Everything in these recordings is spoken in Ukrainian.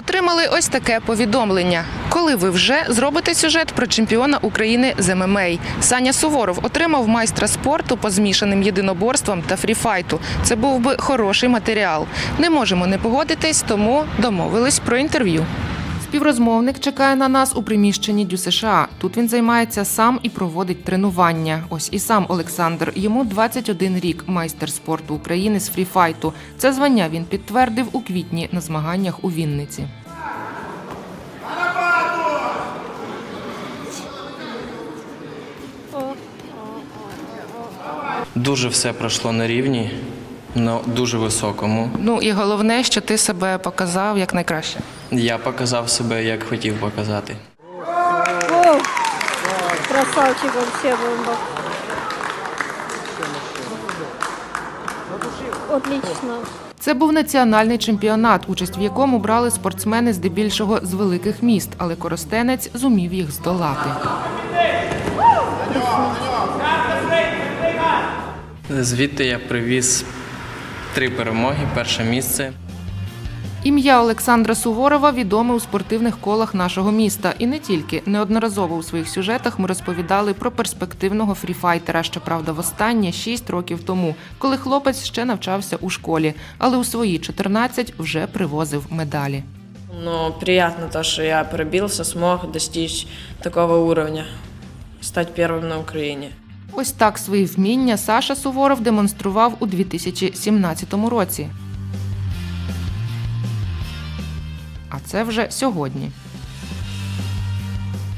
Отримали ось таке повідомлення. Коли ви вже зробите сюжет про чемпіона України з ММА? Саня Суворов отримав майстра спорту по змішаним єдиноборствам та фріфайту. Це був би хороший матеріал. Не можемо не погодитись, тому домовились про інтерв'ю. Співрозмовник чекає на нас у приміщенні Дю США. Тут він займається сам і проводить тренування. Ось і сам Олександр. Йому 21 рік, майстер спорту України з фріфайту. Це звання він підтвердив у квітні на змаганнях у Вінниці. Дуже все пройшло на рівні, на дуже високому. Ну і головне, що ти себе показав як найкраще. Я показав себе, як хотів показати. Красавчик вообще бомба. Отлично. Це був національний чемпіонат, участь в якому брали спортсмени здебільшого з великих міст, але коростенець зумів їх здолати. Звідти я привіз три перемоги, перше місце. Ім'я Олександра Суворова відоме у спортивних колах нашого міста. І не тільки неодноразово у своїх сюжетах ми розповідали про перспективного фріфайтера. Щоправда, востаннє 6 років тому, коли хлопець ще навчався у школі, але у свої 14 вже привозив медалі. Но приятно то, что я пробился, смог достичь такого уровня, стать первым на Украине. Ось так свої вміння Саша Суворов демонстрував у 2017 році. А це вже сьогодні.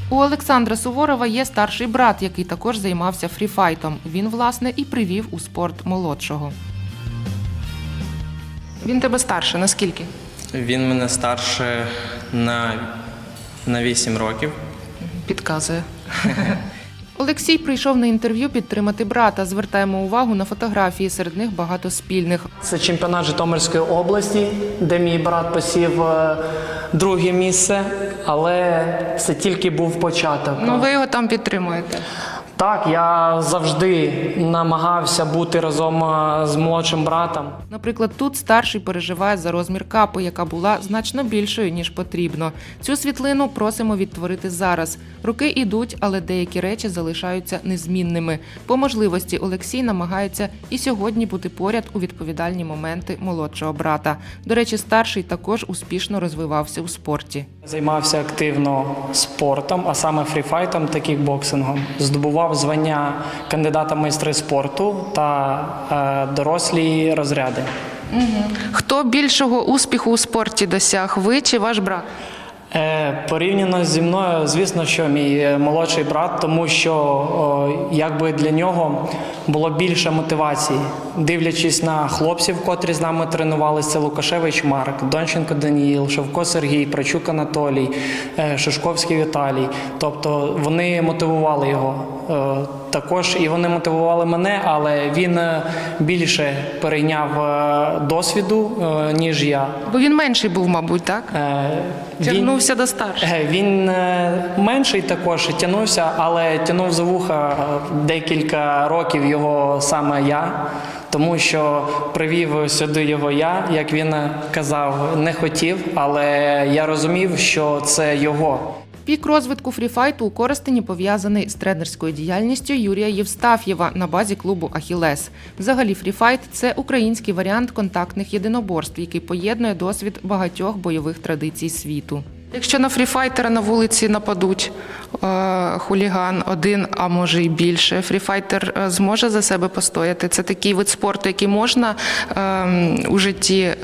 У Олександра Суворова є старший брат, який також займався фріфайтом. Він, власне, і привів у спорт молодшого. Він тебе старше, наскільки? Він мене старше на, на 8 років. Підказує. Олексій прийшов на інтерв'ю підтримати брата. Звертаємо увагу на фотографії. Серед них багато спільних. Це чемпіонат Житомирської області, де мій брат посів е, друге місце, але це тільки був початок. Ну, ви його там підтримуєте. Так, я завжди намагався бути разом е, з молодшим братом. Наприклад, тут старший переживає за розмір капи, яка була значно більшою ніж потрібно. Цю світлину просимо відтворити зараз. Руки ідуть, але деякі речі залишаються незмінними. По можливості Олексій намагається і сьогодні бути поряд у відповідальні моменти молодшого брата. До речі, старший також успішно розвивався у спорті. Займався активно спортом, а саме фріфайтом та кікбоксингом. Здобував звання кандидата майстри спорту та е, дорослі розряди. Хто більшого успіху у спорті досяг? Ви чи ваш брат? Е, Порівняно зі мною, звісно, що мій е, молодший брат, тому що якби для нього було більше мотивації, дивлячись на хлопців, котрі з нами тренувалися, Лукашевич Марк, Донченко Даніїл, Шевко Сергій, Прачук Анатолій, е, Шишковський Віталій. Тобто вони мотивували його. Також і вони мотивували мене, але він е, більше перейняв е, досвіду, е, ніж я. Бо він менший був, мабуть, так? Він- Тягнувся до старших. Він менший також тягнувся, але тягнув за вуха декілька років його саме я, тому що привів сюди його я, як він казав, не хотів, але я розумів, що це його. Пік розвитку фріфайту у Коростені пов'язаний з тренерською діяльністю Юрія Євстаф'єва на базі клубу Ахілес. Взагалі, фріфайт це український варіант контактних єдиноборств, який поєднує досвід багатьох бойових традицій світу. Якщо на фріфайтера на вулиці нападуть е, хуліган один, а може й більше, фріфайтер зможе за себе постояти. Це такий вид спорту, який можна е, у житті е,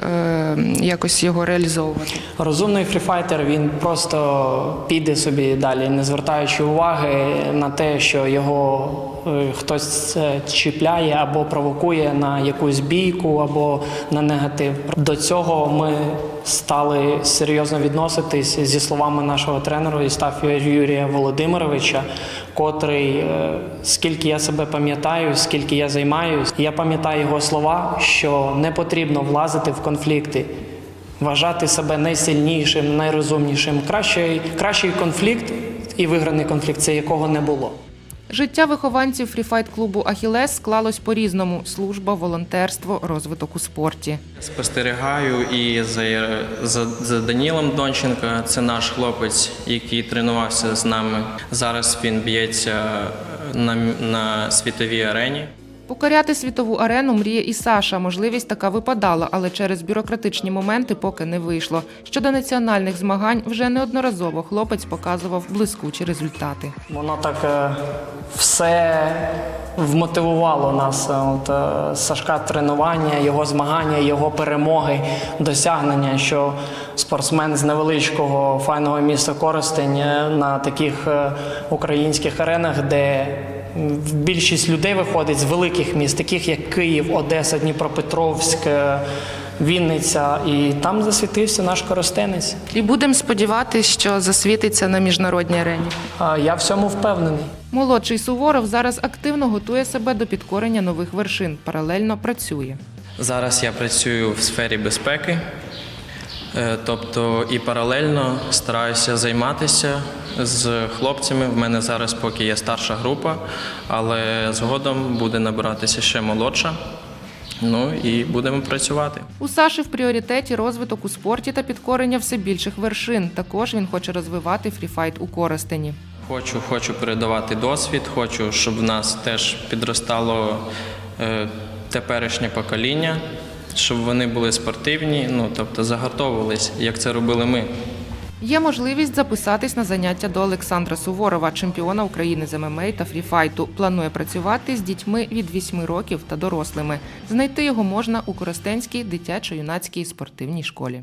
якось його реалізовувати. Розумний фріфайтер він просто піде собі далі, не звертаючи уваги на те, що його е, хтось чіпляє або провокує на якусь бійку або на негатив. До цього ми стали серйозно відноситись зі словами нашого тренера Істафія Юрія Володимировича, котрий, е, скільки я себе пам'ятаю, скільки я займаюсь, я пам'ятаю його слова, що не потрібно влазити в конфлікти вважати себе найсильнішим, найрозумнішим. Кращий, кращий конфлікт і виграний конфлікт це якого не було. Життя вихованців фріфайт-клубу Ахілес склалось по-різному: служба, волонтерство, розвиток у спорті. Спостерігаю і за, за, за Данілом Донченка. Це наш хлопець, який тренувався з нами. Зараз він б'ється на, на світовій арені. Покоряти світову арену мріє і Саша. Можливість така випадала, але через бюрократичні моменти поки не вийшло. Щодо національних змагань, вже неодноразово хлопець показував блискучі результати. Воно так е, все вмотивувало нас. Е, От е, Сашка тренування, його змагання, його перемоги, досягнення, що спортсмен з невеличкого файного міста Коростень е, на таких українських аренах, де більшість людей виходить з великих міст, таких як Київ, Одеса, Дніпропетровськ. е, Вінниця, і там засвітився наш коростенець. І будемо сподіватися, що засвітиться на міжнародній арені. А Я в цьому впевнений. Молодший Суворов зараз активно готує себе до підкорення нових вершин. Паралельно працює. Зараз я працюю в сфері безпеки, тобто і паралельно стараюся займатися з хлопцями. В мене зараз поки є старша група, але згодом буде набиратися ще молодша. Ну і будемо працювати. У Саші в пріоритеті розвиток у спорті та підкорення все більших вершин. Також він хоче розвивати фріфайт у Коростені. Хочу, хочу передавати досвід, хочу, щоб в нас теж підростало е, теперішнє покоління, щоб вони були спортивні, ну тобто загартовувались, як це робили ми. Є можливість записатись на заняття до Олександра Суворова, чемпіона України з ММА та фріфайту. Планує працювати з дітьми від 8 років та дорослими. Знайти його можна у Коростенській дитячо-юнацькій спортивній школі.